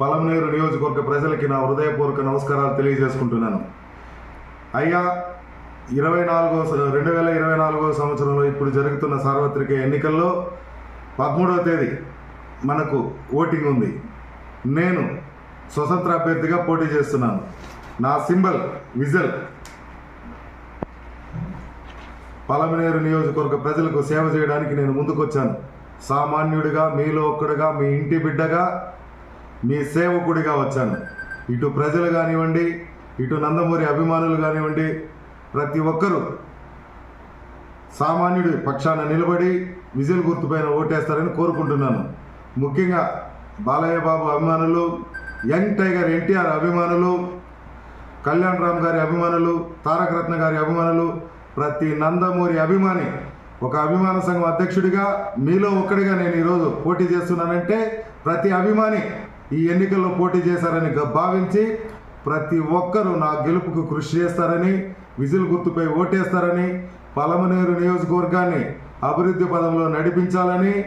పలమనేరు నియోజకవర్గ ప్రజలకి నా హృదయపూర్వక నమస్కారాలు తెలియజేసుకుంటున్నాను. అయ్యా ఇరవై నాలుగో రెండు వేల ఇరవై నాలుగో సంవత్సరంలో ఇప్పుడు జరుగుతున్న సార్వత్రిక ఎన్నికల్లో పదమూడవ తేదీ మనకు ఓటింగ్ ఉంది. నేను స్వతంత్ర అభ్యర్థిగా పోటీ చేస్తున్నాను. నా సింబల్ విజల్. పలమనేరు నియోజకవర్గ ప్రజలకు సేవ చేయడానికి నేను ముందుకొచ్చాను. సామాన్యుడిగా మీలో ఒక్కడుగా మీ ఇంటి బిడ్డగా మీ సేవకుడిగా వచ్చాను. ఇటు ప్రజలు కానివ్వండి ఇటు నందమూరి అభిమానులు కానివ్వండి ప్రతి ఒక్కరూ సామాన్యుడి పక్షాన నిలబడి విజిల్ గుర్తుపైన ఓటేస్తారని కోరుకుంటున్నాను. ముఖ్యంగా బాలయ్య బాబు అభిమానులు యంగ్ టైగర్ ఎన్టీఆర్ అభిమానులు కళ్యాణ్ రామ్ గారి అభిమానులు తారక రత్న గారి అభిమానులు ప్రతి నందమూరి అభిమాని ఒక అభిమాన సంఘం అధ్యక్షుడిగా మీలో ఒక్కడిగా నేను ఈరోజు పోటీ చేస్తున్నానంటే ప్రతి అభిమాని ఈ ఎన్నికల్లో పోటీ చేశారని భావించి ప్రతి ఒక్కరూ నా గెలుపుకు కృషి చేస్తారని విజిల్ గుర్తుపై ఓటేస్తారని పలమనేరు నియోజకవర్గాన్ని అభివృద్ధి పదంలో నడిపించాలని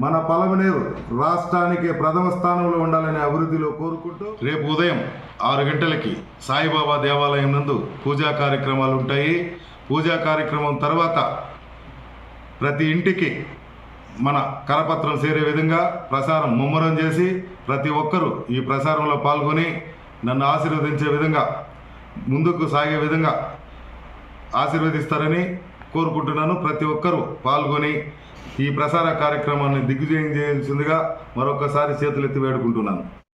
మన పలమనేరు రాష్ట్రానికి ప్రథమ స్థానంలో ఉండాలని అభివృద్ధిలో కోరుకుంటూ రేపు ఉదయం ఆరు గంటలకి సాయిబాబా దేవాలయం నందు పూజా కార్యక్రమాలు ఉంటాయి. పూజా కార్యక్రమం తర్వాత ప్రతి ఇంటికి మన కరపత్రం చేరే విధంగా ప్రసారం ముమ్మరం చేసి ప్రతి ఒక్కరూ ఈ ప్రసారంలో పాల్గొని నన్ను ఆశీర్వదించే విధంగా ముందుకు సాగే విధంగా ఆశీర్వదిస్తారని కోరుకుంటున్నాను. ప్రతి ఒక్కరూ పాల్గొని ఈ ప్రసార కార్యక్రమాన్ని దిగ్విజయం చేయాల్సిందిగా మరొకసారి చేతులెత్తి వేడుకుంటున్నాను.